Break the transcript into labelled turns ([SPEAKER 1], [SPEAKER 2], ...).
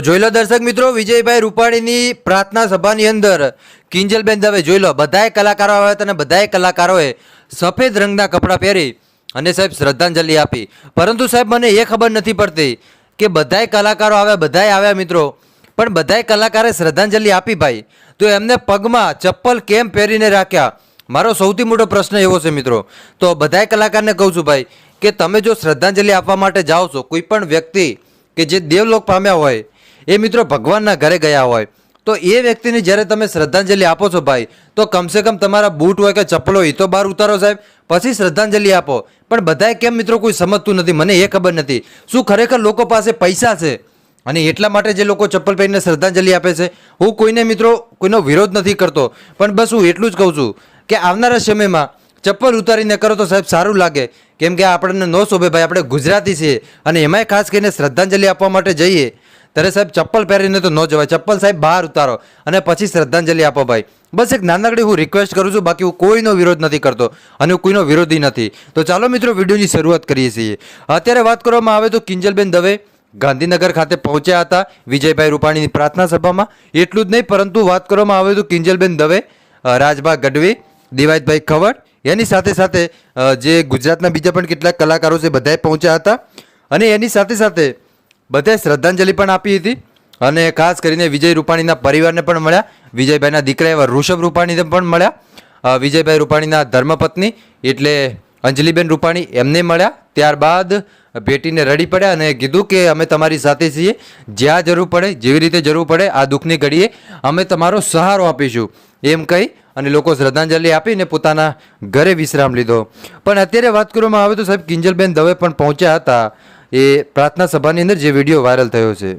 [SPEAKER 1] તો જોઈ લો દર્શક મિત્રો, વિજયભાઈ રૂપાણીની પ્રાર્થના સભાની અંદર કિંજલબેન દવે જોઈ લો, બધાય કલાકારો આવ્યા હતા અને બધાય કલાકારોએ સફેદ રંગના કપડાં પહેરી અને સાહેબ શ્રદ્ધાંજલિ આપી. પરંતુ સાહેબ, મને એ ખબર નથી પડતી કે બધાય કલાકારો આવ્યા બધાય આવ્યા મિત્રો, પણ બધાય કલાકારે શ્રદ્ધાંજલિ આપી ભાઈ. તો એમને પગમાં ચપ્પલ કેમ પહેરીને રાખ્યા? મારો સૌથી મોટો પ્રશ્ન એવો છે મિત્રો. તો બધાય કલાકારને કહું છું ભાઈ, કે તમે જો શ્રદ્ધાંજલિ આપવા માટે જાઓ છો, કોઈ પણ વ્યક્તિ કે જે દેવલોક પામ્યા હોય એ મિત્રો ભગવાનના ઘરે ગયા હોય, તો એ વ્યક્તિને જ્યારે તમે શ્રદ્ધાંજલિ આપો છો ભાઈ, તો કમસે કમ તમારા બૂટ હોય કે ચપ્પલ હોય તો બહાર ઉતારો સાહેબ. પછી શ્રદ્ધાંજલિ આપો. પણ બધાએ કેમ મિત્રો કોઈ સમજતું નથી, મને એ ખબર નથી. શું ખરેખર લોકો પાસે પૈસા છે? અને એટલા માટે જે લોકો ચપ્પલ પહેરીને શ્રદ્ધાંજલિ આપે છે, હું કોઈને મિત્રો કોઈનો વિરોધ નથી કરતો. પણ બસ હું એટલું જ કહું છું કે આવનારા સમયમાં ચપ્પલ ઉતારીને કરો તો સાહેબ સારું લાગે. કેમ કે આપણને ન શોભે ભાઈ, આપણે ગુજરાતી છીએ અને એમાંય ખાસ કરીને શ્રદ્ધાંજલિ આપવા માટે જઈએ. ત્યારે સાહેબ ચપ્પલ પહેરીને તો ન જવાય. ચપ્પલ સાહેબ બહાર ઉતારો અને પછી શ્રદ્ધાંજલિ આપો ભાઈ. બસ એક નાનકડી હું રિક્વેસ્ટ કરું છું, બાકી હું કોઈનો વિરોધ નથી કરતો અને હું કોઈનો વિરોધી નથી. તો ચાલો મિત્રો વિડીયોની શરૂઆત કરીએ છીએ. અત્યારે વાત કરવામાં આવે તો કિંજલબેન દવે ગાંધીનગર ખાતે પહોંચ્યા હતા વિજયભાઈ રૂપાણીની પ્રાર્થના સભામાં. એટલું જ નહીં, પરંતુ વાત કરવામાં આવે તો કિંજલબેન દવે રાજભા ગઢવી, દિવાયતભાઈ ખવડ, એની સાથે સાથે જે ગુજરાતના બીજા પણ કેટલાક કલાકારો છે બધાએ પહોંચ્યા હતા. અને એની સાથે સાથે બધાએ શ્રદ્ધાંજલિ પણ આપી હતી અને ખાસ કરીને વિજય રૂપાણીના પરિવારને પણ મળ્યા. વિજયભાઈના દીકરા એવા ઋષભ રૂપાણીને પણ મળ્યા. વિજયભાઈ રૂપાણીના ધર્મપત્ની એટલે અંજલિબેન રૂપાણી એમને મળ્યા. ત્યારબાદ ભેટીને રડી પડ્યા અને કીધું કે અમે તમારી સાથે છીએ. જ્યાં જરૂર પડે, જેવી રીતે જરૂર પડે, આ દુઃખની ઘડીએ અમે તમારો સહારો આપીશું. એમ કહી અને લોકો શ્રદ્ધાંજલિ આપીને પોતાના ઘરે વિશ્રામ લીધો. પણ અત્યારે વાત કરવામાં આવે તો સાહેબ, કિંજલબેન દવે પણ પહોંચ્યા હતા. એ પ્રાર્થના સભાની અંદર જે વીડિયો વાયરલ થયો છે.